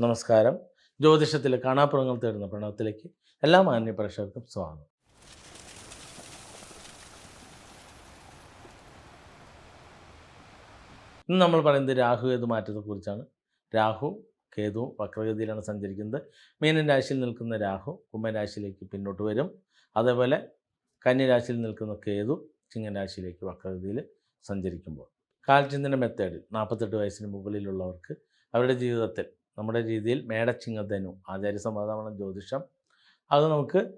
നമസ്കാരം. ജ്യോതിഷത്തിലെ കാണാപ്പുറങ്ങൾ തേടുന്ന പ്രണവത്തിലേക്ക് എല്ലാ മാന്യ പ്രേക്ഷകർക്കും സ്വാഗതം. ഇന്ന് നമ്മൾ പറയുന്നത് രാഹു കേതു മാറ്റത്തെക്കുറിച്ചാണ് രാഹു കേതു വക്രഗതിയിലാണ് സഞ്ചരിക്കുന്നത്. മീനൻ രാശിയിൽ നിൽക്കുന്ന രാഹു കുംഭരാശിയിലേക്ക് പിന്നോട്ട് വരും. അതേപോലെ കന്യരാശിയിൽ നിൽക്കുന്ന കേതു ചിങ്ങൻ രാശിയിലേക്ക് വക്രഗതിയിൽ സഞ്ചരിക്കുമ്പോൾ. കാൽചിന്തന മെത്തേഡിൽ നാൽപ്പത്തെട്ട് വയസ്സിന് മുകളിലുള്ളവർക്ക് അവരുടെ ജീവിതത്തിൽ നമ്മുടെ രീതിയിൽ മേടച്ചിങ്ങധനു ആചാര്യസമാധാന ജ്യോതിഷം. അത് നമുക്ക്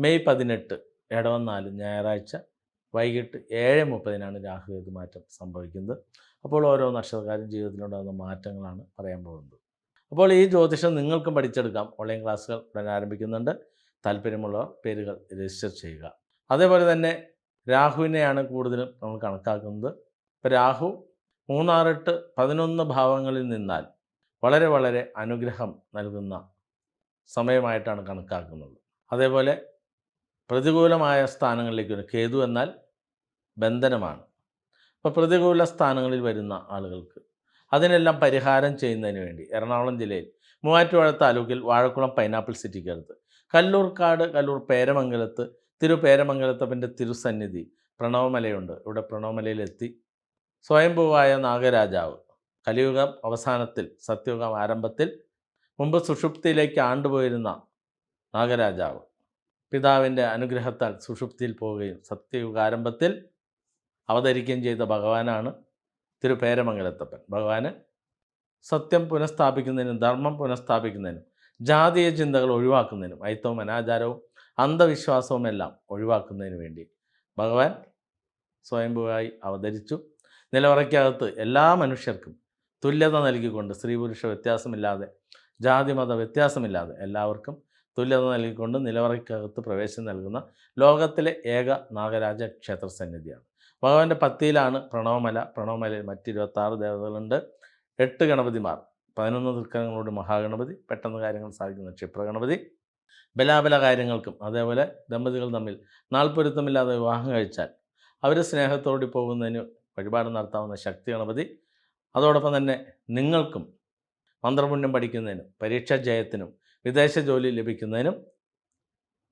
മെയ് പതിനെട്ട് ഇടവം നാല് ഞായറാഴ്ച വൈകിട്ട് ഏഴ് മുപ്പതിനാണ് രാഹുകേതു മാറ്റം സംഭവിക്കുന്നത്. അപ്പോൾ ഓരോ നക്ഷത്രക്കാരും ജീവിതത്തിലുണ്ടാകുന്ന മാറ്റങ്ങളാണ് പറയാൻ പോകുന്നത്. അപ്പോൾ ഈ ജ്യോതിഷം നിങ്ങൾക്കും പഠിച്ചെടുക്കാം. ഓൺലൈൻ ക്ലാസ്സുകൾ ഉടൻ ആരംഭിക്കുന്നുണ്ട്. താല്പര്യമുള്ളവർ പേരുകൾ രജിസ്റ്റർ ചെയ്യുക. അതേപോലെ തന്നെ രാഹുവിനെയാണ് കൂടുതലും നമ്മൾ കണക്കാക്കുന്നത്. ഇപ്പോൾ രാഹു മൂന്നാറെട്ട് പതിനൊന്ന് ഭാവങ്ങളിൽ നിന്നാൽ വളരെ വളരെ അനുഗ്രഹം നൽകുന്ന സമയമായിട്ടാണ് കണക്കാക്കുന്നത്. അതേപോലെ പ്രതികൂലമായ സ്ഥാനങ്ങളിലേക്ക് വരും. കേതു എന്നാൽ ബന്ധനമാണ്. അപ്പോൾ പ്രതികൂല സ്ഥാനങ്ങളിൽ വരുന്ന ആളുകൾക്ക് അതിനെല്ലാം പരിഹാരം ചെയ്യുന്നതിന് വേണ്ടി എറണാകുളം ജില്ലയിൽ മൂവാറ്റുപുഴ താലൂക്കിൽ വാഴക്കുളം പൈനാപ്പിൾ സിറ്റിക്കടുത്ത് കല്ലൂർക്കാട് കല്ലൂർ പേരമംഗലത്ത് തിരു പേരമംഗലത്തപ്പന്റെ തിരുസന്നിധി പ്രണവമലയുണ്ട്. ഇവിടെ പ്രണവമലയിലെത്തി സ്വയംഭൂവായ നാഗരാജാവ് കലിയുഗം അവസാനത്തിൽ സത്യയുഗം ആരംഭത്തിൽ മുമ്പ് സുഷുപ്തിയിലേക്ക് ആണ്ടുപോയിരുന്ന നാഗരാജാവ് പിതാവിന്റെ അനുഗ്രഹത്താൽ സുഷുപ്തിയിൽ പോവുകയും സത്യയുഗ ആരംഭത്തിൽ അവതരിക്കുകയും ചെയ്ത ഭഗവാനാണ് തിരുപേരമംഗലത്തപ്പൻ. ഭഗവാന് സത്യം പുനഃസ്ഥാപിക്കുന്നതിനും ധർമ്മം പുനഃസ്ഥാപിക്കുന്നതിനും ജാതീയ ചിന്തകൾ ഒഴിവാക്കുന്നതിനും ഐത്തവും അനാചാരവും അന്ധവിശ്വാസവും എല്ലാം ഒഴിവാക്കുന്നതിന് വേണ്ടി ഭഗവാൻ സ്വയംഭൂവായി അവതരിച്ചു. നിലവറയ്ക്കകത്ത് എല്ലാ മനുഷ്യർക്കും തുല്യത നൽകിക്കൊണ്ട് സ്ത്രീ പുരുഷ വ്യത്യാസമില്ലാതെ ജാതി മത വ്യത്യാസമില്ലാതെ എല്ലാവർക്കും തുല്യത നൽകിക്കൊണ്ട് നിലവറയ്ക്കകത്ത് പ്രവേശനം നൽകുന്ന ലോകത്തിലെ ഏക നാഗരാജ ക്ഷേത്ര സന്നിധിയാണ്. ഭഗവാന്റെ പത്തിയിലാണ് പ്രണവമല. പ്രണവമലയിൽ മറ്റ് ഇരുപത്താറ് ദേവതകളുണ്ട്. എട്ട് ഗണപതിമാർ. പതിനൊന്ന് ദുർഘടങ്ങളോട് മഹാഗണപതി. പെട്ടെന്ന് കാര്യങ്ങൾ സാധിക്കുന്ന ക്ഷിപ്രഗണപതി. ബലാബല കാര്യങ്ങൾക്കും അതേപോലെ ദമ്പതികൾ തമ്മിൽ നാൾപ്പൊരുത്തമില്ലാതെ വിവാഹം കഴിച്ചാൽ അവർ സ്നേഹത്തോടി പോകുന്നതിന് വഴിപാട് നടത്താവുന്ന ശക്തി ഗണപതി. അതോടൊപ്പം തന്നെ നിങ്ങൾക്കും മന്ത്രപുണ്യം പഠിക്കുന്നതിനും പരീക്ഷാ ജയത്തിനും വിദേശ ജോലി ലഭിക്കുന്നതിനും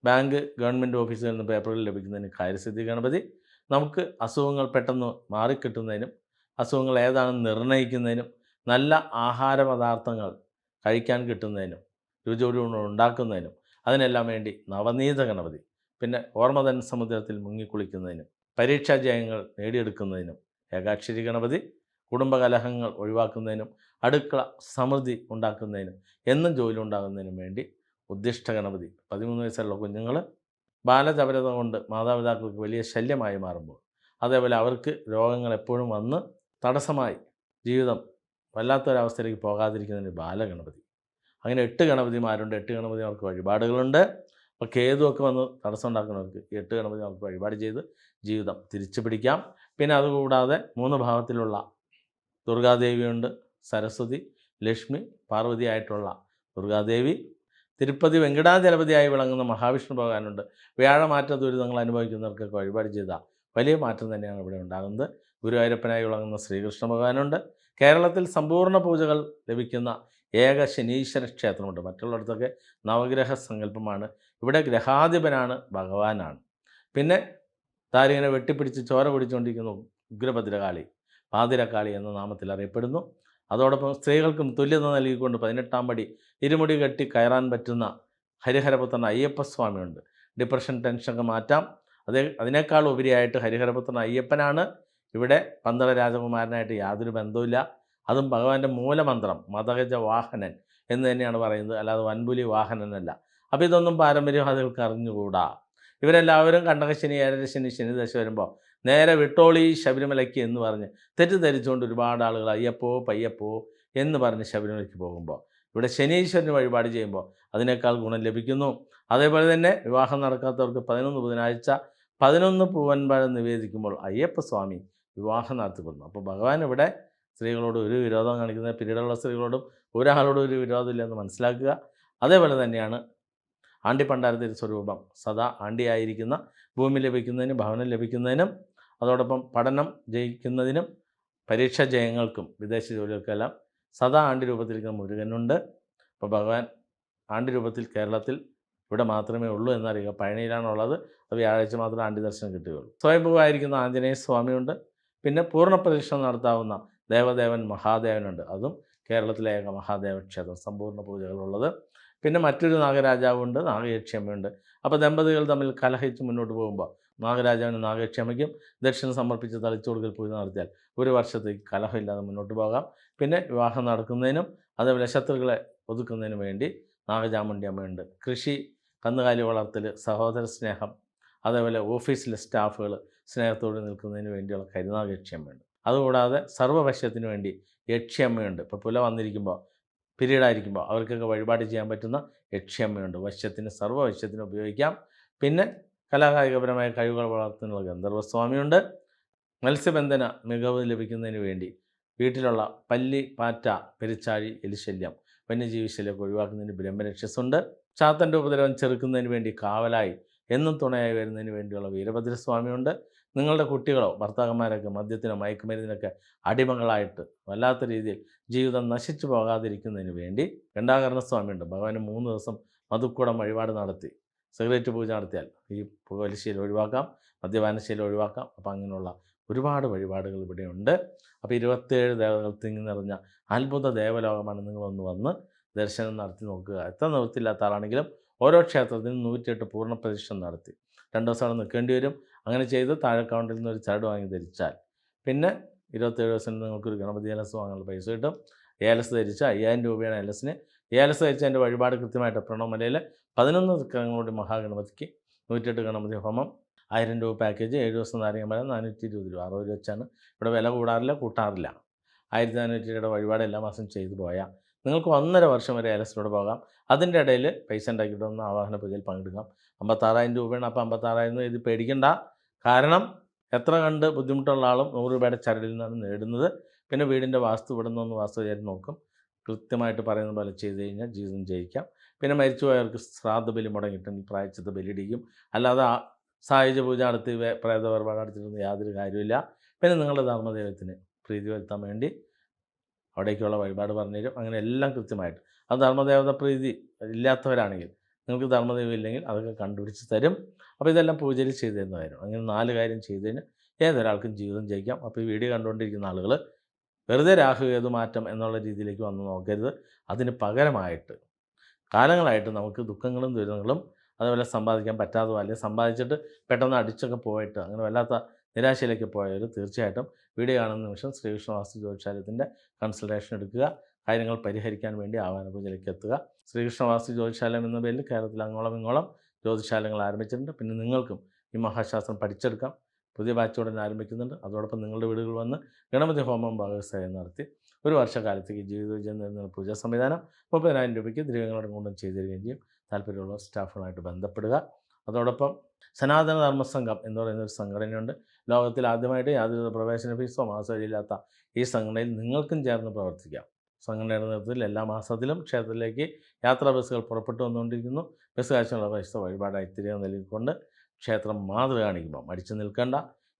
ബാങ്ക് ഗവൺമെന്റ് ഓഫീസുകളിൽ നിന്ന് പേപ്പറുകൾ ലഭിക്കുന്നതിനും കാര്യസിദ്ധി ഗണപതി. നമുക്ക് അസുഖങ്ങൾ പെട്ടെന്ന് മാറിക്കിട്ടുന്നതിനും അസുഖങ്ങൾ ഏതാണെന്ന് നിർണയിക്കുന്നതിനും നല്ല ആഹാര പദാർത്ഥങ്ങൾ കഴിക്കാൻ കിട്ടുന്നതിനും രുചിയോട് ഉണ്ടാക്കുന്നതിനും അതിനെല്ലാം വേണ്ടി നവനീത ഗണപതി. പിന്നെ ഓർമ്മതൻ സമുദ്രത്തിൽ മുങ്ങിക്കുളിക്കുന്നതിനും പരീക്ഷാ ജയങ്ങൾ നേടിയെടുക്കുന്നതിനും ഏകാക്ഷരി ഗണപതി. കുടുംബകലഹങ്ങൾ ഒഴിവാക്കുന്നതിനും അടുക്കള സമൃദ്ധി ഉണ്ടാക്കുന്നതിനും എന്നും ജോലി ഉണ്ടാകുന്നതിനും വേണ്ടി ഉദ്ദിഷ്ട ഗണപതി. പതിമൂന്ന് വയസ്സുള്ള കുഞ്ഞുങ്ങൾ ബാലചപരത കൊണ്ട് മാതാപിതാക്കൾക്ക് വലിയ ശല്യമായി മാറുമ്പോൾ അതേപോലെ അവർക്ക് രോഗങ്ങൾ എപ്പോഴും വന്ന് തടസ്സമായി ജീവിതം വല്ലാത്തൊരവസ്ഥയിലേക്ക് പോകാതിരിക്കുന്നതിന് ബാലഗണപതി. അങ്ങനെ എട്ട് ഗണപതിമാരുണ്ട്. എട്ട് ഗണപതിമാർക്ക് വഴിപാടുകളുണ്ട്. അപ്പോൾ കേതുവൊക്കെ വന്ന് തടസ്സം ഉണ്ടാക്കുന്നവർക്ക് എട്ട് ഗണപതിമാർക്ക് വഴിപാട് ചെയ്ത് ജീവിതം തിരിച്ചു പിടിക്കാം പിന്നെ അതുകൂടാതെ മൂന്ന് ഭാവത്തിലുള്ള ദുർഗാദേവിയുണ്ട് സരസ്വതി ലക്ഷ്മി പാർവതിയായിട്ടുള്ള ദുർഗാദേവി. തിരുപ്പതി വെങ്കടാചലപതിയായി വിളങ്ങുന്ന മഹാവിഷ്ണു ഭഗവാനുണ്ട്. വ്യാഴമാറ്റ ദുരിതങ്ങൾ അനുഭവിക്കുന്നവർക്കൊക്കെ വഴിപാട് ചെയ്ത വലിയ മാറ്റം തന്നെയാണ് ഇവിടെ ഉണ്ടാകുന്നത്. ഗുരുവായൂരപ്പനായി വിളങ്ങുന്ന ശ്രീകൃഷ്ണ ഭഗവാനുണ്ട്. കേരളത്തിൽ സമ്പൂർണ പൂജകൾ ലഭിക്കുന്ന ഏക ശനീശ്വര ക്ഷേത്രമുണ്ട്. മറ്റുള്ളിടത്തൊക്കെ നവഗ്രഹ സങ്കല്പമാണ്. ഇവിടെ ഗ്രഹാധിപനാണ് ഭഗവാനാണ്. പിന്നെ താരിങ്ങനെ വെട്ടിപ്പിടിച്ച് ചോര കുടിച്ചുകൊണ്ടിരിക്കുന്നു ഉഗ്രഭദ്രകാളി. പാതിരക്കാളി എന്ന നാമത്തിൽ അറിയപ്പെടുന്നു. അതോടൊപ്പം സ്ത്രീകൾക്കും തുല്യത നൽകിക്കൊണ്ട് പതിനെട്ടാം പടി ഇരുമുടി കെട്ടി കയറാൻ പറ്റുന്ന ഹരിഹരപുത്രൻ അയ്യപ്പസ്വാമിയുണ്ട്. ഡിപ്രഷൻ ടെൻഷനൊക്കെ മാറ്റാം. അതേ അതിനേക്കാൾ ഉപരിയായിട്ട് ഹരിഹരപുത്രൻ അയ്യപ്പനാണ്. ഇവിടെ പന്തള രാജകുമാരനായിട്ട് യാതൊരു ബന്ധവുമില്ല. അതും ഭഗവാന്റെ മൂലമന്ത്രം മതഗജ വാഹനൻ എന്ന് തന്നെയാണ് പറയുന്നത്. അല്ലാതെ വൻപുലി വാഹനനല്ല അപ്പോൾ ഇതൊന്നും പാരമ്പര്യവാദികൾക്ക് അറിഞ്ഞുകൂടാ. ഇവരെല്ലാവരും കണ്ടകശനി ഏഴരശനി ശനി ദശ വരുമ്പോൾ നേരെ വിട്ടോളി ശബരിമലയ്ക്ക് എന്ന് പറഞ്ഞ് തെറ്റിദ്ധരിച്ചുകൊണ്ട് ഒരുപാട് ആളുകൾ അയ്യപ്പോ പയ്യപ്പോ എന്ന് പറഞ്ഞ് ശബരിമലയ്ക്ക് പോകുമ്പോൾ ഇവിടെ ശനീശ്വരന് വഴിപാട് ചെയ്യുമ്പോൾ അതിനേക്കാൾ ഗുണം ലഭിക്കുന്നു. അതേപോലെ തന്നെ വിവാഹം നടക്കാത്തവർക്ക് പതിനൊന്ന് ബുധനാഴ്ച പതിനൊന്ന് പൂവൻപഴം നിവേദിക്കുമ്പോൾ അയ്യപ്പസ്വാമി വിവാഹം നടത്തിപ്പെടുന്നു. അപ്പോൾ ഭഗവാൻ ഇവിടെ സ്ത്രീകളോട് ഒരു വിരോധം കാണിക്കുന്ന പിരീഡുള്ള സ്ത്രീകളോടും ഒരാളോടും ഒരു വിരോധമില്ലെന്ന് മനസ്സിലാക്കുക. അതേപോലെ തന്നെയാണ് ആണ്ടിപ്പണ്ടാരത്തിന്റെ സ്വരൂപം. സദാ ആണ്ടിയായിരിക്കുന്ന ഭൂമി ലഭിക്കുന്നതിനും ഭവനം ലഭിക്കുന്നതിനും അതോടൊപ്പം പഠനം ജയിക്കുന്നതിനും പരീക്ഷാ ജയങ്ങൾക്കും വിദേശ ജോലികൾക്കെല്ലാം സദാ ആണ്ടി രൂപത്തിലിരിക്കുന്ന മുരുകനുണ്ട്. അപ്പോൾ ഭഗവാൻ ആണ്ടി രൂപത്തിൽ കേരളത്തിൽ ഇവിടെ മാത്രമേ ഉള്ളൂ എന്നറിയുക. പഴനിയിലാണുള്ളത്. അത് വ്യാഴാഴ്ച മാത്രമേ ആണ്ടി ദർശനം കിട്ടുകയുള്ളൂ. സ്വയംഭൂവായിരിക്കുന്ന ആഞ്ജനേയ സ്വാമിയുണ്ട്. പിന്നെ പൂർണ പ്രദക്ഷിണം നടത്താവുന്ന ദേവദേവൻ മഹാദേവനുണ്ട്. അതും കേരളത്തിലെ ഏക മഹാദേവ ക്ഷേത്രം. സമ്പൂർണ പൂജകളുള്ളത്. പിന്നെ മറ്റൊരു നാഗരാജാവുണ്ട്. നാഗയക്ഷിയമ്മയുണ്ട്. അപ്പോൾ ദമ്പതികൾ തമ്മിൽ കലഹിച്ച് മുന്നോട്ട് പോകുമ്പോൾ നാഗരാജാവിന് നാഗക്ഷമയ്ക്കും ദക്ഷിണ സമർപ്പിച്ച് തളിച്ചുകൊടുക്കൽ പൂജ നടത്തിയാൽ ഒരു വർഷത്തേക്ക് കലഹമില്ലാതെ മുന്നോട്ട് പോകാം. പിന്നെ വിവാഹം നടക്കുന്നതിനും അതേപോലെ ശത്രുക്കളെ ഒതുക്കുന്നതിനും വേണ്ടി നാഗചാമുണ്ടി അമ്മയുണ്ട്. കൃഷി കന്നുകാലി വളർത്തൽ സഹോദര സ്നേഹം അതേപോലെ ഓഫീസിലെ സ്റ്റാഫുകൾ സ്നേഹത്തോടെ നിൽക്കുന്നതിന് വേണ്ടിയുള്ള കരുനാഗ യക്ഷിയമ്മയുണ്ട് അതുകൂടാതെ സർവവശ്യത്തിന് വേണ്ടി യക്ഷിയമ്മയുണ്ട് ഇപ്പോൾ പുല വന്നിരിക്കുമ്പോൾ പിരീഡായിരിക്കുമ്പോൾ അവർക്കൊക്കെ വഴിപാട് ചെയ്യാൻ പറ്റുന്ന യക്ഷിയമ്മയുണ്ട് വശ്യത്തിന് സർവവശ്യത്തിന് ഉപയോഗിക്കാം. പിന്നെ കലാകായികപരമായ കഴിവുകൾ വളർത്തുന്നുള്ള ഗന്ധർവസ്വാമിയുണ്ട്. മത്സ്യബന്ധന മികവ് ലഭിക്കുന്നതിന് വേണ്ടി വീട്ടിലുള്ള പല്ലി പാറ്റ പെരിച്ചാഴി എലിശല്യം വന്യജീവി ശല്യമൊക്കെ ഒഴിവാക്കുന്നതിന് ബ്രഹ്മരക്ഷസുണ്ട്. ചാത്തന്റെ ഉപദ്രവം ചെറുക്കുന്നതിന് വേണ്ടി കാവലായി എന്നും തുണയായി വരുന്നതിന് വേണ്ടിയുള്ള വീരഭദ്രസ്വാമിയുണ്ട്. നിങ്ങളുടെ കുട്ടികളോ ഭർത്താക്കന്മാരൊക്കെ മദ്യത്തിനോ മയക്കുമരുന്നിനൊക്കെ അടിമകളായിട്ട് വല്ലാത്ത രീതിയിൽ ജീവിതം നശിച്ചു പോകാതിരിക്കുന്നതിന് വേണ്ടി ഗണ്ടാകരണ സ്വാമിയുണ്ട് മൂന്ന് ദിവസം മധുക്കൂടം വഴിപാട് നടത്തി. സിഗരറ്റ് പൂജ നടത്തിയാൽ ഈ പുകവലിശീലം ഒഴിവാക്കാം മദ്യപാനശീലം ഒഴിവാക്കാം. അപ്പം അങ്ങനെയുള്ള ഒരുപാട് വഴിപാടുകൾ ഇവിടെയുണ്ട്. അപ്പോൾ ഇരുപത്തേഴ് ദേവതകൾ തിങ്ങി നിറഞ്ഞ അത്ഭുത ദേവലോകമാണ് നിങ്ങളൊന്ന് വന്ന് ദർശനം നടത്തി നോക്കുക. എത്ര നിവൃത്തിയില്ലാത്ത ആളാണെങ്കിലും ഓരോ ക്ഷേത്രത്തിനും നൂറ്റിയെട്ട് പൂർണ പ്രദക്ഷിണം നടത്തി. രണ്ട് ദിവസം അവിടെ നിൽക്കേണ്ടി വരും. അങ്ങനെ ചെയ്ത് താഴെ കൗണ്ടിൽ നിന്ന് ഒരു ചരട് വാങ്ങി ധരിച്ചാൽ. പിന്നെ ഇരുപത്തേഴ് ദിവസം നിങ്ങൾക്കൊരു ഗണപതി ഏലസ് വാങ്ങാനുള്ള പൈസ കിട്ടും. ഏലസ് ധരിച്ച അയ്യായിരം രൂപയാണ് ഏലസിന് ഏലസ് ധരിച്ച എന്റെ വഴിപാട് കൃത്യമായിട്ട് പ്രണവമലയിൽ പതിനൊന്ന് ദിക്കങ്ങളുടെ മഹാഗണപതിക്ക് നൂറ്റെട്ട് ഗണപതി ഹോമം ആയിരം രൂപ പാക്കേജ് ഏഴ് ദിവസം നാരങ്ങമല നാനൂറ്റി ഇരുപത് രൂപ. അറുപത് രൂപ വെച്ചാണ്. ഇവിടെ വില കൂടാറില്ല കൂട്ടാറില്ല. ആയിരത്തി നാനൂറ്റി രൂപയുടെ വഴിപാട് എല്ലാ മാസം ചെയ്തു പോയാൽ നിങ്ങൾക്ക് ഒന്നര വർഷം വരെ ഏലസിലൂടെ പോകാം. അതിന്റെ ഇടയിൽ പൈസ ഉണ്ടാക്കിയിട്ട് ഒന്ന് ആവാഹന പൂജയിൽ പങ്കെടുക്കാം. അമ്പത്താറായിരം രൂപയാണ്. അപ്പോൾ അമ്പത്താറായിരം ഇത് പേടിക്കണ്ട. കാരണം എത്ര കണ്ട് ബുദ്ധിമുട്ടുള്ള ആളും നൂറ് രൂപയുടെ ചരടിൽ നിന്നാണ് നേടുന്നത്. പിന്നെ വീടിന്റെ വാസ്തു ഇവിടെ നിന്നൊന്ന് വാസ്തു വിചാരിച്ച് നോക്കും. കൃത്യമായിട്ട് പറയുന്ന പോലെ ചെയ്ത് കഴിഞ്ഞാൽ ജീവിതം ജയിക്കാം. പിന്നെ മരിച്ചുപോയവർക്ക് ശ്രാദ്ധ ബലി മുടങ്ങിയിട്ടുണ്ടെങ്കിൽ പ്രായച്ചിത്ത ബലിയിടിക്കും. അല്ലാതെ സായുജ പൂജ നടത്തി പ്രേത വേർപാട് യാതൊരു കാര്യമില്ല പിന്നെ നിങ്ങളുടെ ധർമ്മദൈവത്തിന് പ്രീതി വരുത്താൻ വേണ്ടി അവിടേക്കുള്ള വഴിപാട് പറഞ്ഞുതരും അങ്ങനെ എല്ലാം കൃത്യമായിട്ട്. അത് ധർമ്മദേവത പ്രീതി ഇല്ലാത്തവരാണെങ്കിൽ നിങ്ങൾക്ക് ധർമ്മദൈവം ഇല്ലെങ്കിൽ അതൊക്കെ കണ്ടുപിടിച്ച് തരും. അപ്പോൾ ഇതെല്ലാം പൂജയിൽ ചെയ്തു തരുന്നതായിരുന്നു. അങ്ങനെ നാല് കാര്യം ചെയ്തു കഴിഞ്ഞാൽ ഏതൊരാൾക്കും ജീവിതം ജയിക്കാം. അപ്പോൾ ഈ വീഡിയോ കണ്ടുകൊണ്ടിരിക്കുന്ന ആളുകൾ വെറുതെ രാഹു ഏതു മാറ്റം എന്നുള്ള രീതിയിലേക്ക് വന്ന് നോക്കരുത്. അതിന് പകരമായിട്ട് കാലങ്ങളായിട്ട് നമുക്ക് ദുഃഖങ്ങളും ദുരിതങ്ങളും അതുപോലെ സമ്പാദിക്കാൻ പറ്റാതെ അല്ലെങ്കിൽ സമ്പാദിച്ചിട്ട് പെട്ടെന്ന് അടിച്ചൊക്കെ പോയിട്ട് അങ്ങനെ വല്ലാത്ത നിരാശയിലേക്ക് പോയവർ തീർച്ചയായിട്ടും വീഡിയോ കാണുന്ന നിമിഷം ശ്രീകൃഷ്ണ വാസ്തു ജ്യോതിശാലയത്തിന്റെ കൺസൾട്ടേഷൻ എടുക്കുക കാര്യങ്ങൾ പരിഹരിക്കാൻ വേണ്ടി ആഹ്വാന പൂജയിലേക്ക് എത്തുക. ശ്രീകൃഷ്ണ വാസ്തു ജ്യോതിശാലയം എന്ന പേരിൽ കേരളത്തിൽ അങ്ങോളം ഇങ്ങോളം ജ്യോതിശാലങ്ങൾ ആരംഭിച്ചിട്ടുണ്ട്. പിന്നെ നിങ്ങൾക്കും ഈ മഹാശാസ്ത്രം പഠിച്ചെടുക്കാം. പുതിയ ബാച്ച് ഉടൻ ആരംഭിക്കുന്നുണ്ട്. അതോടൊപ്പം നിങ്ങളുടെ വീടുകളിൽ വന്ന് ഗണപതി ഹോമം ഭാഗവസായം നടത്തി ഒരു വർഷക്കാലത്തേക്ക് ജീവിത വിജയം പൂജാ സംവിധാനം മുപ്പതിനായിരം രൂപയ്ക്ക് ദ്രവ്യങ്ങളുടെ കൊണ്ടും ചെയ്തു തരികയും ചെയ്യും. താല്പര്യമുള്ള സ്റ്റാഫുകളായിട്ട് ബന്ധപ്പെടുക. അതോടൊപ്പം സനാതന ധർമ്മ സംഘം എന്ന് പറയുന്ന ഒരു സംഘടനയുണ്ട്. ലോകത്തിൽ ആദ്യമായിട്ട് യാതൊരു പ്രവേശന ഫീസോ മാസമില്ലാത്ത ഈ സംഘടനയിൽ നിങ്ങൾക്കും ചേർന്ന് പ്രവർത്തിക്കാം. സംഘടനയുടെ നേതൃത്വത്തിൽ എല്ലാ മാസത്തിലും ക്ഷേത്രത്തിലേക്ക് യാത്രാ ബസ്സുകൾ പുറപ്പെട്ടു വന്നുകൊണ്ടിരിക്കുന്നു. ബസ് കാശുള്ള പൈസ വഴിപാടായി തിരികെ നൽകിക്കൊണ്ട് ക്ഷേത്രം മാതൃ കാണിക്കുമ്പോൾ മടിച്ചു നിൽക്കേണ്ട.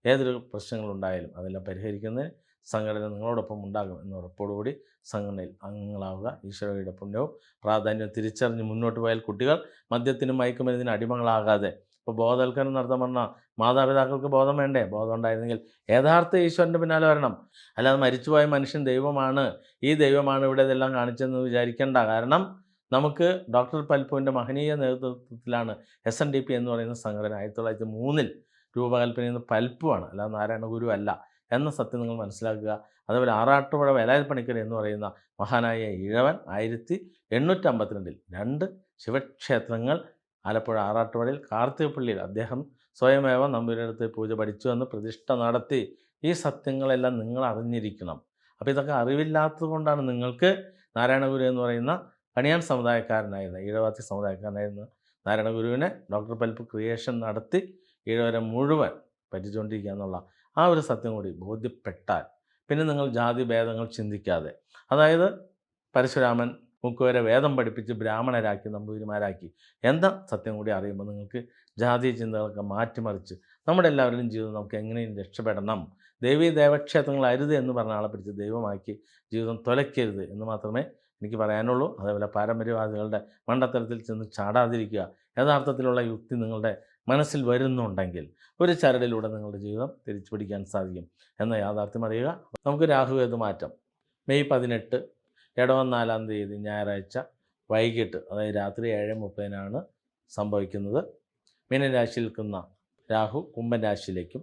ഏതൊരു പ്രശ്നങ്ങളുണ്ടായാലും അതെല്ലാം പരിഹരിക്കുന്നതിന് സംഘടന നിങ്ങളോടൊപ്പം ഉണ്ടാകും എന്ന ഉറപ്പോടുകൂടി സംഘടനയിൽ അംഗങ്ങളാവുക. ഈശ്വരയുടെ പുണ്യവും പ്രാധാന്യവും തിരിച്ചറിഞ്ഞ് മുന്നോട്ട് പോയാൽ കുട്ടികൾ മദ്യത്തിനും മയക്കുമരുന്നിനും അടിമകളാകാതെ. ഇപ്പോൾ ബോധവൽക്കരണം നടത്താൻ പറഞ്ഞാൽ മാതാപിതാക്കൾക്ക് ബോധം വേണ്ടേ? ബോധം ഉണ്ടായിരുന്നെങ്കിൽ യഥാർത്ഥ ഈശ്വരന്റെ പിന്നാലെ വരണം. അല്ലാതെ മരിച്ചുപോയ മനുഷ്യൻ ദൈവമാണ്. ഈ ദൈവമാണ് ഇവിടെ ഇതെല്ലാം കാണിച്ചതെന്ന് വിചാരിക്കേണ്ട. കാരണം നമുക്ക് ഡോക്ടർ പൽപ്പുവിന്റെ മഹനീയ നേതൃത്വത്തിലാണ് എസ് എൻ ഡി പി എന്ന് പറയുന്ന സംഘടന ആയിരത്തി തൊള്ളായിരത്തി മൂന്നിൽ രൂപകൽപ്പന ചെയ്യുന്ന പൽപ്പുവാണ്. അല്ലാതെ നാരായണ ഗുരു അല്ല എന്ന സത്യം നിങ്ങൾ മനസ്സിലാക്കുക. അതേപോലെ ആറാട്ടുപുഴ വേലായുധ പണിക്കർ എന്ന് പറയുന്ന മഹാനായ ഇഴവൻ ആയിരത്തി എണ്ണൂറ്റമ്പത്തിരണ്ടിൽ രണ്ട് ശിവക്ഷേത്രങ്ങൾ ആലപ്പുഴ ആറാട്ടുപുഴയിൽ കാർത്തികപ്പള്ളിയിൽ അദ്ദേഹം സ്വയമേവ നമ്പൂരിടത്ത് പൂജ പഠിച്ചു എന്ന് പ്രതിഷ്ഠ നടത്തി. ഈ സത്യങ്ങളെല്ലാം നിങ്ങൾ അറിഞ്ഞിരിക്കണം. അപ്പോൾ ഇതൊക്കെ അറിവില്ലാത്തത് കൊണ്ടാണ് നിങ്ങൾക്ക് നാരായണഗുരു എന്ന് പറയുന്ന കണിയാൻ സമുദായക്കാരനായിരുന്ന. ഈഴവാസി സമുദായക്കാരനായിരുന്ന നാരായണഗുരുവിനെ ഡോക്ടർ പൽപ്പ് ക്രിയേഷൻ നടത്തി ഈഴവരെ മുഴുവൻ പറ്റിച്ചുകൊണ്ടിരിക്കുക എന്നുള്ള ആ ഒരു സത്യം കൂടി ബോധ്യപ്പെട്ടാൽ പിന്നെ നിങ്ങൾ ജാതി ഭേദങ്ങൾ ചിന്തിക്കാതെ അതായത് പരശുരാമൻ മുക്കുവരെ വേദം പഠിപ്പിച്ച് ബ്രാഹ്മണരാക്കി നമ്പൂതിരിമാരാക്കി എന്ന സത്യം കൂടി അറിയുമ്പോൾ നിങ്ങൾക്ക് ജാതി ചിന്തകളൊക്കെ മാറ്റിമറിച്ച് നമ്മുടെ എല്ലാവരുടെയും ജീവിതം നമുക്ക് എങ്ങനെയും രക്ഷപ്പെടണം. ദേവീ ദേവക്ഷേത്രങ്ങൾ അരുത് എന്ന് പറഞ്ഞ ആളെ പിടിച്ച് ദൈവമാക്കി ജീവിതം തുലയ്ക്കരുത് എന്ന് മാത്രമേ എനിക്ക് പറയാനുള്ളൂ അതേപോലെ പാരമ്പര്യവാദികളുടെ മണ്ടത്തരത്തിൽ ചെന്ന് ചാടാതിരിക്കുക യഥാർത്ഥത്തിലുള്ള യുക്തി നിങ്ങളുടെ മനസ്സിൽ വരുന്നുണ്ടെങ്കിൽ ഒരു ചരടിലൂടെ നിങ്ങളുടെ ജീവിതം തിരിച്ചു പിടിക്കാൻ സാധിക്കും എന്ന യാഥാർത്ഥ്യം അറിയുക. നമുക്ക് രാഹുവേത് മാറ്റം? മെയ് പതിനെട്ട് ഇടവം നാലാം തീയതി ഞായറാഴ്ച വൈകിട്ട് അതായത് രാത്രി ഏഴ് മുപ്പതിനാണ് സംഭവിക്കുന്നത്. മീനരാശിയിൽ നിൽക്കുന്ന രാഹു കുംഭൻ രാശിയിലേക്കും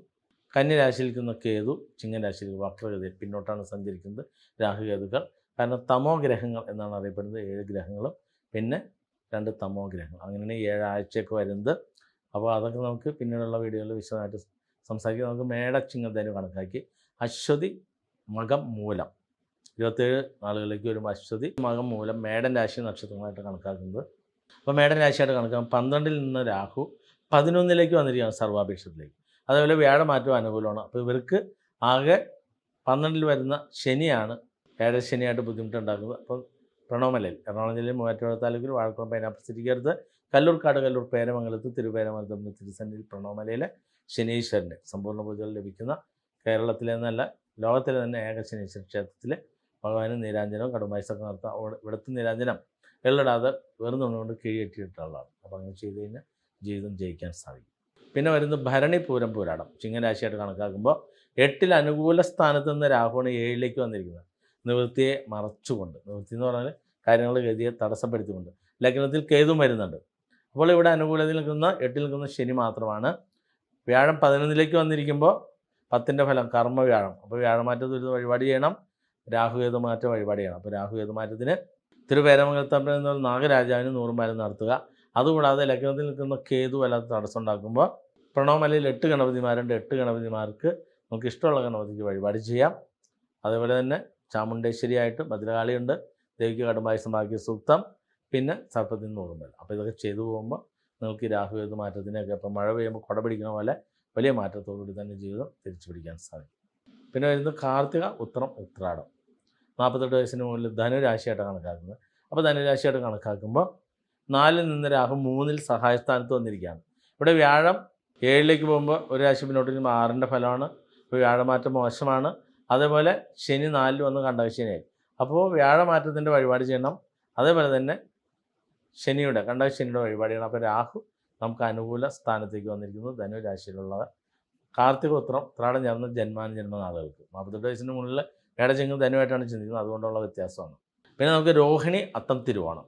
കന്യരാശിയിൽ നിൽക്കുന്ന കേതു ചിങ്ങൻ രാശിയിൽ വക്രഗതിയിൽ പിന്നോട്ടാണ് സഞ്ചരിക്കുന്നത്. രാഹുകേതുക്കൾ കാരണം തമോ ഗ്രഹങ്ങൾ എന്നാണ് അറിയപ്പെടുന്നത്. ഏഴ് ഗ്രഹങ്ങളും പിന്നെ രണ്ട് തമോ ഗ്രഹങ്ങൾ. അങ്ങനെയാണ് ഏഴാഴ്ചയൊക്കെ വരുന്നത്. അപ്പോൾ അതൊക്കെ നമുക്ക് പിന്നീടുള്ള വീഡിയോയിൽ വിശദമായിട്ട് സംസാരിക്കാം. നമുക്ക് മേടച്ചിങ്ങത്തേനും കണക്കാക്കി. അശ്വതി മകം മൂലം. ഇരുപത്തേഴ് നാളുകളിലേക്ക് വരുമ്പോൾ അശ്വതി മകം മൂലം മേടൻ രാശി നക്ഷത്രങ്ങളായിട്ട് കണക്കാക്കുന്നത്. അപ്പോൾ മേടൻ രാശിയായിട്ട് കണക്കാക്കും. പന്ത്രണ്ടിൽ നിന്ന് രാഹു പതിനൊന്നിലേക്ക് വന്നിരിക്കുകയാണ് സർവാപേക്ഷത്തിലേക്ക് അതേപോലെ വ്യാഴമാറ്റം അനുകൂലമാണ്. അപ്പോൾ ഇവർക്ക് ആകെ പന്ത്രണ്ടിൽ വരുന്ന ശനിയാണ് ഏഴര ശനിയായിട്ട് ബുദ്ധിമുട്ടുണ്ടാകുന്നത്. അപ്പോൾ പ്രണോമലയിൽ എറണാകുളം ജില്ലയിൽ മൂവാറ്റുപുഴ താലൂക്കിൽ വാഴക്കുളം പൈനാപ്പിൾ സ്ഥിരീകരിച്ച് കല്ലൂർക്കാട് കല്ലൂർ പേരമംഗലത്ത് തിരുപേരമംഗലത്തും തിരുസന്നിയിൽ പ്രണോമലയിലെ ശനീശ്വരന്റെ സമ്പൂർണ പൂജകൾ ലഭിക്കുന്ന കേരളത്തിലെ എന്നല്ല ലോകത്തിലെ തന്നെ ഏക ശനീശ്വര ക്ഷേത്രത്തിൽ ഭഗവാന് നീരാഞ്ജനവും കടുംബായസൊക്കെ നടത്താം ഇവിടുത്തെ നീരാഞ്ജനം എള്ളിടാതെ വെറും കൊണ്ട് കിഴിയെട്ടിയിട്ടുള്ളതാണ് അപ്പോൾ അങ്ങനെ ചെയ്ത് കഴിഞ്ഞാൽ ജീവിതം ജയിക്കാൻ സാധിക്കും. പിന്നെ വരുന്നത് ഭരണി പൂരം പൂരാടം ചിങ്ങരാശിയായിട്ട് കണക്കാക്കുമ്പോൾ എട്ടിൽ അനുകൂല സ്ഥാനത്ത് നിന്ന് രാഹുവാണ് ഏഴിലേക്ക് വന്നിരിക്കുന്നത്. നിവൃത്തിയെ മറച്ചുകൊണ്ട് നിവൃത്തി എന്ന് പറഞ്ഞാൽ കാര്യങ്ങൾ ഗതിയെ തടസ്സപ്പെടുത്തിക്കൊണ്ട്. ലഗ്നത്തിൽ കേതും വരുന്നുണ്ട് അപ്പോൾ ഇവിടെ അനുകൂലത്തിൽ നിൽക്കുന്ന എട്ടിൽ നിൽക്കുന്ന ശനി മാത്രമാണ്. വ്യാഴം പതിനൊന്നിലേക്ക് വന്നിരിക്കുമ്പോൾ പത്തിന്റെ ഫലം കർമ്മ വ്യാഴം അപ്പോൾ വ്യാഴമാറ്റ ദുരിതം വഴിപാട് ചെയ്യണം. രാഹുകേതുമാറ്റം വഴിപാട് ചെയ്യണം. അപ്പോൾ രാഹുകേതുമാറ്റത്തിന് മാറ്റത്തിന് തിരുവേരമംഗലത്തമ്പലം എന്ന നാഗരാജാവിന് നൂറുമാരം നടത്തുക. അതുകൂടാതെ ലഗ്നത്തിൽ നിൽക്കുന്ന കേതു വല്ലാത്ത തടസ്സം ഉണ്ടാക്കുമ്പോൾ പ്രണവമലയിൽ എട്ട് ഗണപതിമാരുണ്ട്. എട്ട് ഗണപതിമാർക്ക് നമുക്ക് ഇഷ്ടമുള്ള ഗണപതിക്ക് വഴിപാട് ചെയ്യാം. അതേപോലെ തന്നെ ചാമുണ്ടേശ്വരിയായിട്ട് ഭദ്രകാളിയുണ്ട്. ദേവിക്ക് കടുംബായുസം ബാക്കി സൂക്തം പിന്നെ സർപ്പത്തിന് നൂറുമേൽ അപ്പോൾ ഇതൊക്കെ ചെയ്തു പോകുമ്പോൾ നിങ്ങൾക്ക് രാഹുവേത് മാറ്റത്തിനൊക്കെ ഇപ്പോൾ മഴ പെയ്യുമ്പോൾ കുട പിടിക്കുന്ന പോലെ വലിയ മാറ്റത്തോടുകൂടി തന്നെ ജീവിതം തിരിച്ചു പിടിക്കാൻ സാധിക്കും. പിന്നെ വരുന്നത് കാർത്തിക ഉത്രം ഉത്രാടം. നാൽപ്പത്തെട്ട് വയസ്സിന് മുകളിൽ ധനുരാശിയായിട്ട് കണക്കാക്കുന്നത്. അപ്പോൾ ധനുരാശിയായിട്ട് കണക്കാക്കുമ്പോൾ നാലിൽ നിന്ന് രാഹു മൂന്നിൽ സഹായസ്ഥാനത്ത് വന്നിരിക്കുകയാണ്. ഇവിടെ വ്യാഴം ഏഴിലേക്ക് പോകുമ്പോൾ ഒരു രാശി മുന്നോട്ട് ആറിന്റെ ഫലമാണ്. ഇപ്പോൾ വ്യാഴമാറ്റം മോശമാണ്. അതേപോലെ ശനി നാലിൽ വന്ന് കണ്ടകശനിയായി അപ്പോൾ വ്യാഴമാറ്റത്തിന്റെ വഴിപാട് ചെയ്യണം. അതേപോലെ തന്നെ ശനിയുടെ കണ്ടകശനിയുടെ വഴിപാട് അപ്പോൾ രാഹു നമുക്ക് അനുകൂല സ്ഥാനത്തേക്ക് വന്നിരിക്കുന്നു. ധനു കാർത്തികോത്രം ത്രാടം ചേർന്ന ജന്മാനുജന്മ നാളുകൾക്ക്. നാൽപ്പത്തെട്ട് വയസ്സിന് മുകളിൽ ഏടചെങ്ങും ധനുവായിട്ടാണ് ചിന്തിക്കുന്നത്. അതുകൊണ്ടുള്ള വ്യത്യാസമാണ്. പിന്നെ നമുക്ക് രോഹിണി അത്തം തിരുവോണം.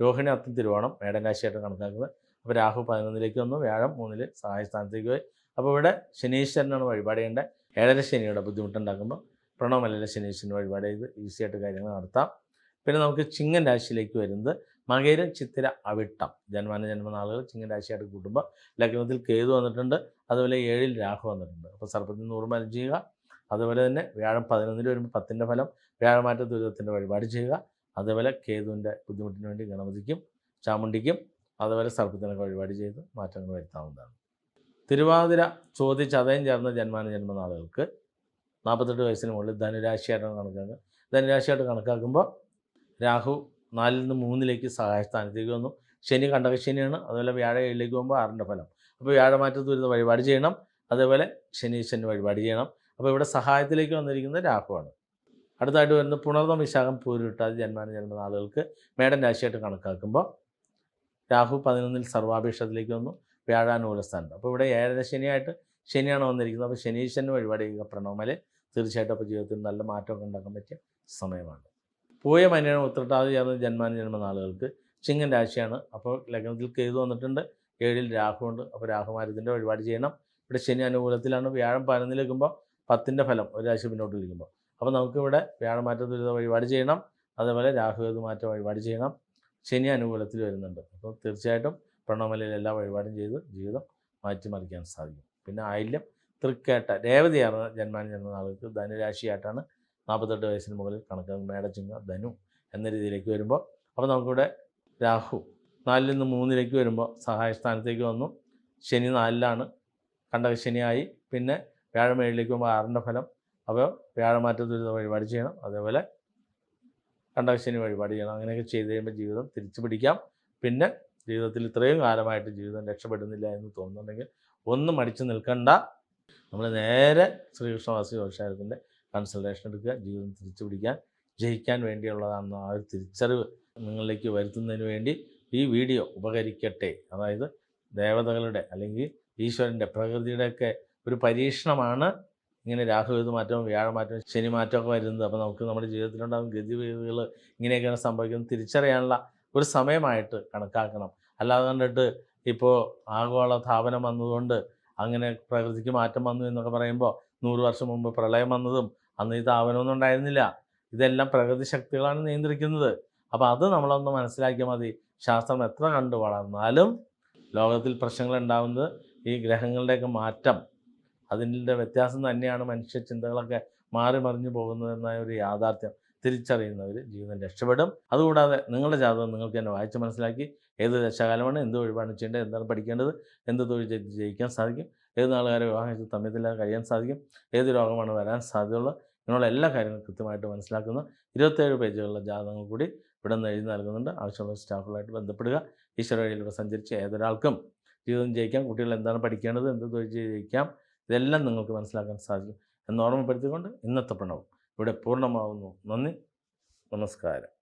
രോഹിണി അത്തം തിരുവോണം മേടൻ രാശിയായിട്ട് കണക്കാക്കുന്നത്. അപ്പോൾ രാഹു പതിനൊന്നിലേക്ക് വന്നു. വ്യാഴം മൂന്നിൽ സഹായസ്ഥാനത്തേക്ക് പോയി. അപ്പോൾ ഇവിടെ ശനീശ്വരനാണ് വഴിപാട് ചെയ്യേണ്ടത്. ഏഴര ശനിയുടെ ബുദ്ധിമുട്ടുണ്ടാക്കുമ്പോൾ പ്രണവമല്ലയിലെ ശനീശ്വരൻ വഴിപാട് ചെയ്ത് ഈസിയായിട്ട് കാര്യങ്ങൾ നടത്താം. പിന്നെ നമുക്ക് ചിങ്ങൻ രാശിയിലേക്ക് വരുന്നത് മകരം ചിത്തിര അവിട്ടം. ജന്മാന ജന്മനാളുകൾ ചിങ്ങൻ രാശിയായിട്ട് കൂട്ടുമ്പോൾ ലഗ്നത്തിൽ കേതു വന്നിട്ടുണ്ട് അതുപോലെ ഏഴിൽ രാഹു വന്നിട്ടുണ്ട്. അപ്പോൾ സർപ്പത്തിൽ നൂറുമാനം ചെയ്യുക അതുപോലെ തന്നെ വ്യാഴം പതിനൊന്നിൽ വരുമ്പോൾ പത്തിന്റെ ഫലം വ്യാഴമാറ്റ ദുരിതത്തിന്റെ വഴിപാട് ചെയ്യുക അതുപോലെ കേതുവിന്റെ ബുദ്ധിമുട്ടിന് വേണ്ടി ഗണപതിക്കും ചാമുണ്ടിക്കും അതുപോലെ സർപ്പത്തിനൊക്കെ വഴിപാട് ചെയ്ത് മാറ്റങ്ങൾ വരുത്താവുന്നതാണ്. തിരുവാതിര ചോദ്യ ചതയം ചേർന്ന ജന്മാന ജന്മനാളുകൾക്ക് നാൽപ്പത്തെട്ട് വയസ്സിന് മുകളിൽ ധനുരാശിയായിട്ടാണ് കണക്കാക്കുക. ധനുരാശിയായിട്ട് കണക്കാക്കുമ്പോൾ രാഹു നാലിൽ നിന്ന് മൂന്നിലേക്ക് സഹായസ്ഥാനത്തേക്ക് വന്നു. ശനി കണ്ടകശനിയാണ് അതുപോലെ വ്യാഴ ഏഴിലേക്ക് പോകുമ്പോൾ ആറിന്റെ ഫലം. അപ്പോൾ വ്യാഴമാറ്റ ദുരിത വഴിപാട് ചെയ്യണം. അതേപോലെ ശനീശ്വരന് വഴിപാട് ചെയ്യണം. അപ്പോൾ ഇവിടെ സഹായത്തിലേക്ക് വന്നിരിക്കുന്നത് രാഹുവാണ്. അടുത്തായിട്ട് വരുന്ന പുണർന്ന വിശാഖം പൂരിട്ടാതി ജന്മാന ജന്മനാളുകൾക്ക് മേടൻ രാശിയായിട്ട് കണക്കാക്കുമ്പോൾ രാഹു പതിനൊന്നിൽ സർവാപേക്ഷത്തിലേക്ക് വന്നു. വ്യാഴാനുകൂല സ്ഥാനത്ത് അപ്പോൾ ഇവിടെ ഏഴര ശനിയായിട്ട് ശനിയാണ് വന്നിരിക്കുന്നത്. അപ്പോൾ ശനീശ്വരന് ചെയ്യുക പ്രണവമൽ തീർച്ചയായിട്ടും അപ്പോൾ ജീവിതത്തിൽ നല്ല മാറ്റമൊക്കെ ഉണ്ടാക്കാൻ പറ്റിയ സമയമാണ്. പൂയ മനിയാണ് ഉത്രട്ടാതി ചേർന്ന ജന്മാന നാളുകൾക്ക് ചിങ്ങൻ രാശിയാണ്. അപ്പോൾ ലഗ്നത്തിൽ കേതു വന്നിട്ടുണ്ട്. ഏഴിൽ രാഹുണ്ട് അപ്പോൾ രാഹുമാരത്തിന്റെ വഴിപാട് ചെയ്യണം. ഇവിടെ ശനി അനുകൂലത്തിലാണ്. വ്യാഴം പതിനൊന്നിലേക്കുമ്പോൾ പത്തിന്റെ ഫലം ഒരു രാശി മുന്നോട്ട് ഇരിക്കുമ്പോൾ അപ്പോൾ നമുക്കിവിടെ വ്യാഴമാറ്റ ദുരിത വഴിപാട് ചെയ്യണം. അതേപോലെ രാഹുകേതു മാറ്റ വഴിപാട് ചെയ്യണം. ശനി അനുകൂലത്തിൽ വരുന്നുണ്ട്. അപ്പോൾ തീർച്ചയായിട്ടും പ്രണവമലയിൽ എല്ലാ വഴിപാടും ചെയ്ത് ജീവിതം മാറ്റിമറിക്കാൻ സാധിക്കും. പിന്നെ ആയില്യം തൃക്കേട്ട രേവതിയാണ് ജന്മാന ജന്മനാളുകൾക്ക് ധനുരാശിയായിട്ടാണ് നാൽപ്പത്തെട്ട് വയസ്സിന് മുകളിൽ കണക്കാക്കും മേടച്ചിങ്ങ ധനു എന്ന രീതിയിലേക്ക് വരുമ്പോൾ അപ്പോൾ നമുക്കിവിടെ രാഹു നാലിൽ നിന്ന് മൂന്നിലേക്ക് വരുമ്പോൾ സഹായസ്ഥാനത്തേക്ക് വന്നു. ശനി നാലിലാണ് കണ്ടക ശനിയായി. പിന്നെ വ്യാഴം ഏഴിലേക്ക് വരുമ്പോൾ ആറിന്റെ ഫലം. അപ്പോൾ വ്യാഴമാറ്റ ദുരിത വഴിപാട് ചെയ്യണം. അതേപോലെ കണ്ടക ശനി വഴിപാട് ചെയ്യണം. അങ്ങനെയൊക്കെ ചെയ്ത് കഴിയുമ്പോൾ ജീവിതം തിരിച്ചു പിടിക്കാം പിന്നെ ജീവിതത്തിൽ ഇത്രയും കാലമായിട്ട് ജീവിതം രക്ഷപ്പെടുന്നില്ല എന്ന് തോന്നുന്നുണ്ടെങ്കിൽ ഒന്നും അടിച്ചു നിൽക്കണ്ട. നമ്മൾ നേരെ ശ്രീകൃഷ്ണവാസി വ്യവസായത്തിന്റെ കൺസൾട്ടേഷൻ എടുക്കുക ജീവിതം തിരിച്ചു പിടിക്കാൻ ജയിക്കാൻ വേണ്ടിയുള്ളതാണെന്ന് ആ ഒരു തിരിച്ചറിവ് നിങ്ങളിലേക്ക് വരുത്തുന്നതിന് വേണ്ടി ഈ വീഡിയോ ഉപകരിക്കട്ടെ. അതായത് ദേവതകളുടെ അല്ലെങ്കിൽ ഈശ്വരന്റെ പ്രകൃതിയുടെയൊക്കെ ഒരു പരീക്ഷണമാണ് ഇങ്ങനെ രാഹുഗതി മാറ്റവും വ്യാഴമാറ്റവും ശനി മാറ്റമൊക്കെ വരുന്നത്. അപ്പോൾ നമുക്ക് നമ്മുടെ ജീവിതത്തിലുണ്ടാകുന്ന ഗതിവിധികൾ ഇങ്ങനെയൊക്കെയാണ് സംഭവിക്കുന്നത്. തിരിച്ചറിയാനുള്ള ഒരു സമയമായിട്ട് കണക്കാക്കണം. അല്ലാതെ കണ്ടിട്ട് ഇപ്പോൾ ആഗോള താപനം വന്നതുകൊണ്ട് അങ്ങനെ പ്രകൃതിക്ക് മാറ്റം വന്നു എന്നൊക്കെ പറയുമ്പോൾ നൂറ് വർഷം മുമ്പ് പ്രളയം വന്നതും അന്ന് ഈ താപനമൊന്നും ഉണ്ടായിരുന്നില്ല. ഇതെല്ലാം പ്രകൃതി ശക്തികളാണ് നിയന്ത്രിക്കുന്നത്. അപ്പോൾ അത് നമ്മളൊന്ന് മനസ്സിലാക്കിയാൽ മതി. ശാസ്ത്രം എത്ര കണ്ടു വളർന്നാലും ലോകത്തിൽ പ്രശ്നങ്ങൾ ഉണ്ടാകുന്നത് ഈ ഗ്രഹങ്ങളുടെയൊക്കെ മാറ്റം. അതിന്റെ വ്യത്യാസം തന്നെയാണ് മനുഷ്യ ചിന്തകളൊക്കെ മാറി മറിഞ്ഞു പോകുന്നതെന്ന ഒരു യാഥാർത്ഥ്യം. തിരിച്ചറിയുന്നവർ ജീവിതം രക്ഷപ്പെടും. അതുകൂടാതെ നിങ്ങളുടെ ജാതകം നിങ്ങൾക്ക് തന്നെ വായിച്ച് മനസ്സിലാക്കി ഏത് ദശകാലമാണ് എന്ത് ഒഴിവാണ് ചെയ്യേണ്ടത് എന്താണ് പഠിക്കേണ്ടത് എന്ത് തൊഴിൽ ചെയ്ത് ജയിക്കാൻ സാധിക്കും ഏത് നാളുകാരെ വിവാഹം ചെയ്ത് തമ്മിലില്ലാതെ കഴിയാൻ സാധിക്കും ഏത് രോഗമാണ് വരാൻ സാധ്യതയുള്ളത് ഇങ്ങനെയുള്ള എല്ലാ കാര്യങ്ങളും കൃത്യമായിട്ട് മനസ്സിലാക്കുന്ന ഇരുപത്തേഴ് പേജുകളുള്ള ജാതകങ്ങൾ കൂടി ഇവിടെ നിന്ന് എഴുതി നൽകുന്നുണ്ട്. ആവശ്യമുള്ള സ്റ്റാഫുകളായിട്ട് ബന്ധപ്പെടുക. ഈശ്വര വഴിയിലൂടെ സഞ്ചരിച്ച് ഏതൊരാൾക്കും ജീവിതം ജയിക്കാം കുട്ടികൾ എന്താണ് പഠിക്കേണ്ടത് എന്ത് തൊഴിൽ ജയിക്കാം ഇതെല്ലാം നിങ്ങൾക്ക് മനസ്സിലാക്കാൻ സാധിക്കും എന്ന് ഓർമ്മപ്പെടുത്തിക്കൊണ്ട് ഇന്നത്തെ പ്രണവം. ഇവിടെ പൂർണമാവുന്നു. നന്ദി. നമസ്കാരം.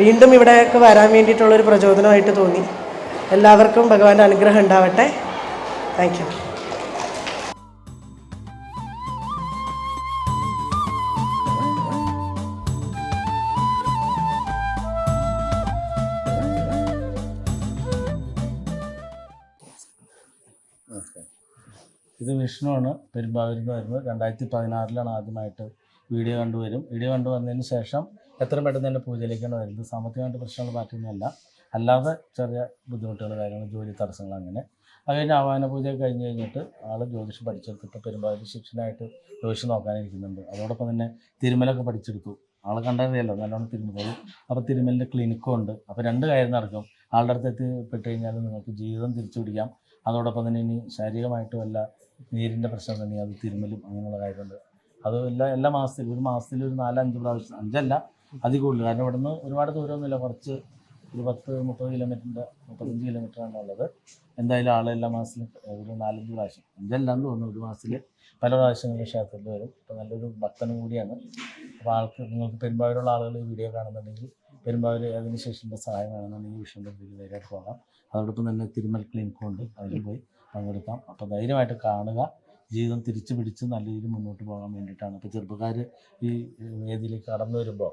വീണ്ടും ഇവിടെയൊക്കെ വരാൻ വേണ്ടിയിട്ടുള്ളൊരു പ്രചോദനമായിട്ട് തോന്നി. എല്ലാവർക്കും ഭഗവാന്റെ അനുഗ്രഹം ഉണ്ടാവട്ടെ. താങ്ക് യു ഇത് വിഷ്ണുവാണ് പെരുമ്പാവൂരിൽ നിന്ന് വരുന്നത്. രണ്ടായിരത്തി പതിനാറിലാണ് ആദ്യമായിട്ട് വീഡിയോ കണ്ടുവരും. വീഡിയോ കണ്ടു വന്നതിന് ശേഷം എത്രയും പെട്ടെന്ന് തന്നെ പൂജയിലേക്കാണ് സാമ്പത്തികമായിട്ട് പ്രശ്നങ്ങൾ മാറ്റുന്നതല്ല അല്ലാതെ ചെറിയ ബുദ്ധിമുട്ടുകൾ കാര്യങ്ങൾ ജോലി തടസ്സങ്ങൾ അങ്ങനെ. അത് കഴിഞ്ഞ് ആവാന പൂജ കഴിഞ്ഞ് കഴിഞ്ഞിട്ട് ആൾ ജ്യോതിഷം പഠിച്ചെടുത്തിട്ട് പെരുമ്പാവൂർ ശിക്ഷനായിട്ട് ജ്യോതിഷം നോക്കാനിരിക്കുന്നുണ്ട്. അതോടൊപ്പം തന്നെ തിരുമലൊക്കെ പഠിച്ചെടുത്തു. ആളെ കണ്ടറിയാലോ നല്ലോണം തിരുമലും അപ്പോൾ തിരുമലിന്റെ ക്ലിനിക്കും ഉണ്ട്. അപ്പോൾ രണ്ട് കാര്യം നടക്കും. ആളുടെ അടുത്ത് എത്തിപ്പെട്ട് കഴിഞ്ഞാൽ നിങ്ങൾക്ക് ജീവിതം തിരിച്ചു പിടിക്കാം. അതോടൊപ്പം തന്നെ ഇനി ശാരീരികമായിട്ടും അല്ല നീരിന്റെ പ്രശ്നം തന്നെ അത് തിരുമലും അങ്ങനെയുള്ള കാര്യമുണ്ട് അത് എല്ലാ എല്ലാ മാസത്തിലും ഒരു മാസത്തിൽ ഒരു നാലഞ്ച് പ്രാവശ്യം അഞ്ചല്ല അതിൽ കൂടുതൽ കാരണം ഇവിടെ നിന്ന് ഒരുപാട് ദൂരമൊന്നുമില്ല. കുറച്ച് ഒരു പത്ത് മുപ്പത് കിലോമീറ്ററിന്റെ മുപ്പത്തഞ്ച് കിലോമീറ്ററാണ് ഉള്ളത്. എന്തായാലും ആൾ എല്ലാ മാസത്തിലും ഒരു നാലഞ്ച് പ്രാവശ്യം. അഞ്ചല്ലാന്ന് തോന്നുന്നു ഒരു മാസത്തിൽ പല പ്രാവശ്യങ്ങളിൽ ക്ഷേത്രത്തിൽ വരും. അപ്പോൾ നല്ലൊരു ഭക്തനും കൂടിയാണ്. അപ്പോൾ ആൾക്ക് നിങ്ങൾക്ക് പെരുമ്പാവൂരുള്ള ആളുകൾ ഈ വീഡിയോ കാണുന്നുണ്ടെങ്കിൽ പെരുമ്പാവൂർ അതിനുശേഷന്റെ സഹായം വേണമെന്നുണ്ടെങ്കിൽ വിഷ്ണു ടെമ്പിളിൽ ധൈര്യമായിട്ട് പോകാം. അതോടൊപ്പം തന്നെ തിരുമൽ ക്ലിനിക്കും ഉണ്ട് അതിൽ പോയി പങ്കെടുക്കാം. അപ്പോൾ ധൈര്യമായിട്ട് കാണുക. ജീവിതം തിരിച്ചു പിടിച്ച് നല്ല രീതിയിൽ മുന്നോട്ട് പോകാൻ വേണ്ടിയിട്ടാണ്. ഇപ്പോൾ ചെറുപ്പക്കാർ ഈ വേദിയിലേക്ക് കടന്നു വരുമ്പോൾ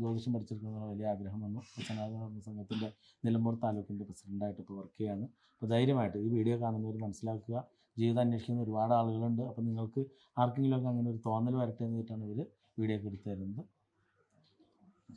ജ്യോതിഷം പഠിച്ചെടുക്കുന്ന വലിയ ആഗ്രഹം വന്നു. സനാതന സംഘത്തിന്റെ നിലമ്പൂർ താലൂക്കിന്റെ പ്രസിഡന്റായിട്ട് ഇപ്പോൾ വർക്ക് ചെയ്യാണ്. അപ്പോൾ ധൈര്യമായിട്ട് ഈ വീഡിയോ കാണുന്നവർ മനസ്സിലാക്കുക. ജീവിതം അന്വേഷിക്കുന്ന ഒരുപാട് ആളുകളുണ്ട്. അപ്പോൾ നിങ്ങൾക്ക് ആർക്കെങ്കിലുമൊക്കെ അങ്ങനെ ഒരു തോന്നൽ വരട്ടെ എന്നിട്ടാണ് ഇവർ വീഡിയോ ഒക്കെ എടുത്തു തരുന്നത്.